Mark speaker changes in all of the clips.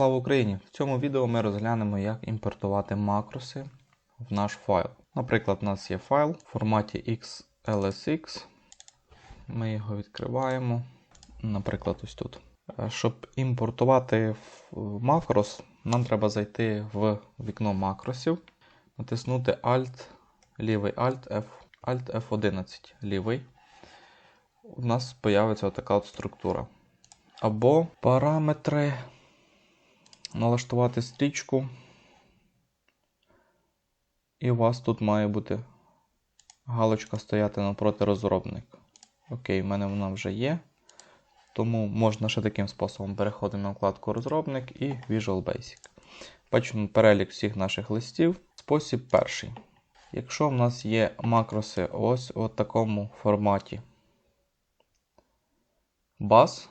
Speaker 1: Слава Україні! В цьому відео ми розглянемо, як імпортувати макроси в наш файл. Наприклад, у нас є файл в форматі XLSX. Ми його відкриваємо. Наприклад, ось тут. Е, Щоб імпортувати макрос, нам треба зайти в вікно макросів, натиснути Alt, лівий Alt F, Alt F11 лівий. У нас з'явиться така от структура. Або параметри, налаштувати стрічку. І у вас тут має бути галочка стояти напроти розробника. Окей, в мене вона вже є. Тому можна ще таким способом переходити на вкладку розробник і Visual Basic. Бачимо перелік всіх наших листів. Спосіб перший. Якщо в нас є макроси ось у такому форматі bus,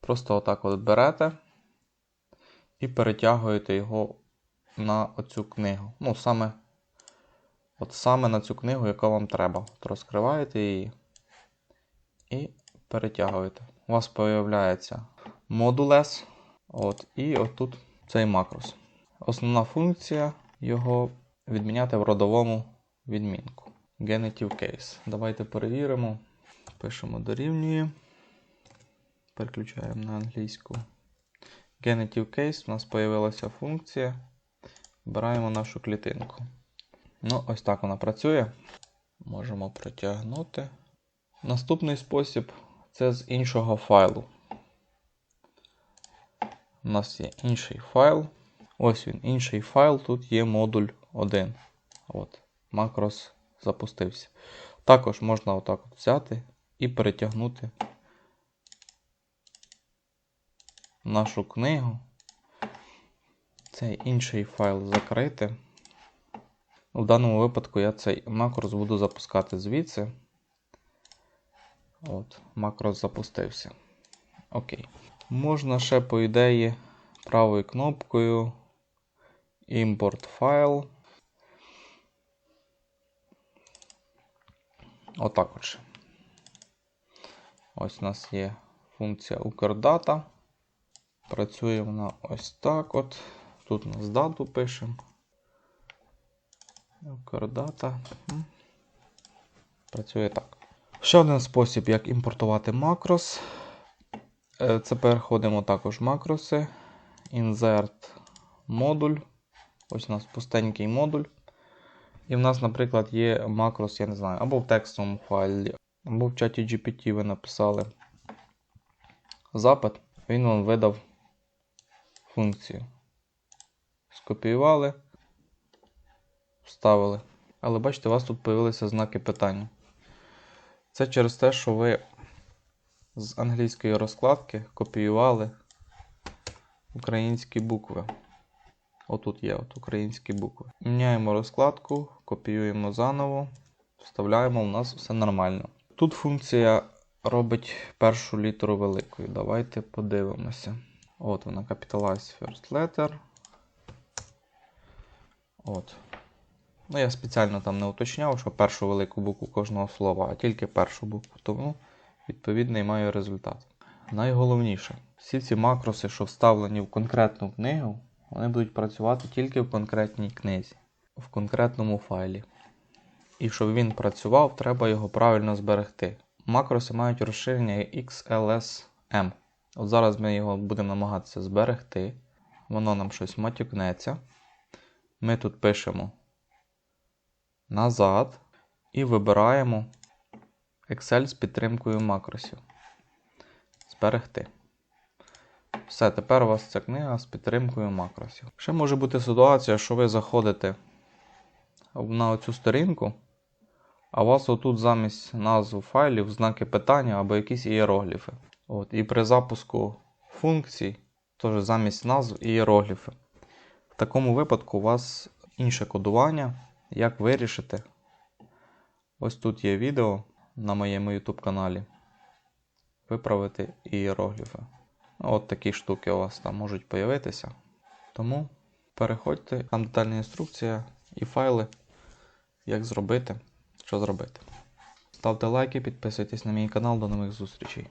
Speaker 1: Просто отак от берете і перетягуєте його на оцю книгу. Ну, саме от саме на цю книгу, яка вам треба. От Розкриваєте її і перетягуєте. У вас з'являється модулес. От, І отут цей макрос. Основна функція його відміняти в родовому відмінку. Genitive case. Давайте перевіримо. Пишемо дорівнює. Переключаємо на англійську. Genitive case, у нас з'явилася функція. Вибираємо нашу клітинку. Ну, ось так вона працює. Можемо протягнути. Наступний спосіб це з іншого файлу. У нас є інший файл. Ось він, інший файл. Тут є модуль 1. От, Макрос запустився. Також можна отак от взяти і перетягнути нашу книгу. Цей інший файл закрити. В даному випадку я цей макрос буду запускати звідси. От, макрос запустився. Окей. Можна ще, по ідеї, правою кнопкою Import файл. Отак от. Ось у нас є функція Укрдата. Працює вона ось так от. Тут у нас дату пишемо. Укрдата. Працює так. Ще один спосіб, як імпортувати макрос. Е, це переходимо також в макроси. Insert модуль. Ось у нас пустенький модуль. І в нас, наприклад, є макрос, я не знаю, або в текстовому файлі, або в чаті GPT ви написали запит, він вам видав функцію. Скопіювали, вставили. Але бачите, у вас тут з'явилися знаки питання. Це через те, що ви з англійської розкладки копіювали українські букви. Отут є от українські букви. Міняємо розкладку, копіюємо заново, вставляємо, у нас все нормально. Тут функція робить першу літеру великою. Давайте подивимося. От вона Capitalize First Letter. От. Ну, я спеціально там не уточняв, що першу велику букву кожного слова, а тільки першу букву. Тому, відповідно, і маю результат. Найголовніше, всі ці макроси, що вставлені в конкретну книгу, вони будуть працювати тільки в конкретній книзі, в конкретному файлі. І щоб він працював, треба його правильно зберегти. Макроси мають розширення XLSM. От зараз ми його будемо намагатися зберегти. Воно нам щось матюкнеться. Ми тут пишемо назад і вибираємо Excel з підтримкою макросів. Зберегти. Все, тепер у вас ця книга з підтримкою макросів. Ще може бути ситуація, що ви заходите на оцю сторінку, а у вас отут замість назв файлів знаки питання або якісь ієрогліфи. От, І при запуску функцій, теж замість назв ієрогліфи. В такому випадку у вас інше кодування. Як вирішити? Ось тут є відео на моєму YouTube каналі. Виправити ієрогліфи. От такі штуки у вас там можуть з'явитися. Тому переходьте, там детальна інструкція і файли, як зробити, що зробити. Ставте лайки, підписуйтесь на мій канал, до нових зустрічей.